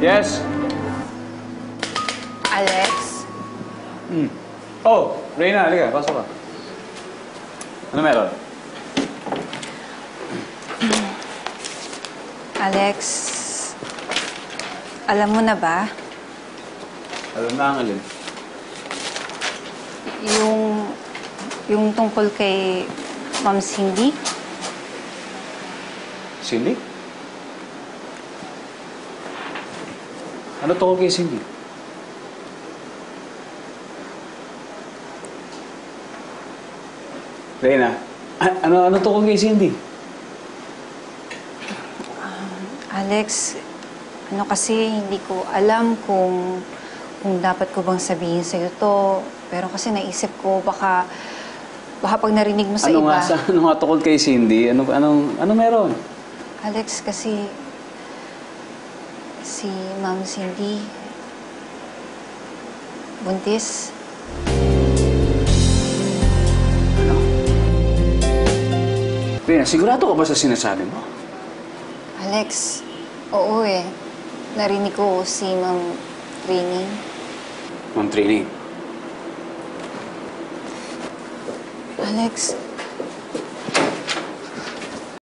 Yes? Alex? Oh, Reyna, halika. Pasok ka. Ano meron? Alex, alam mo na ba, Alam na ang alin. yung, yung tungkol kay Ma'am Cindy? Cindy? Ano to kay Cindy? Reyna, ano, ano to kay Cindy? Alex, ano kasi hindi ko alam kung kung dapat ko bang sabihin sa'yo to. Pero kasi naisip ko baka baka pag narinig mo sa ano iba. nga sa ano nga tukol kay Cindy? Ano anong ano meron? Alex, kasi si Ma'am Cindy buntis. Reyna, sigurado ka ba sa sinasabi mo? Alex, oo eh. Narinig ko si Ma'am Rini. Ma'am Trini. Alex,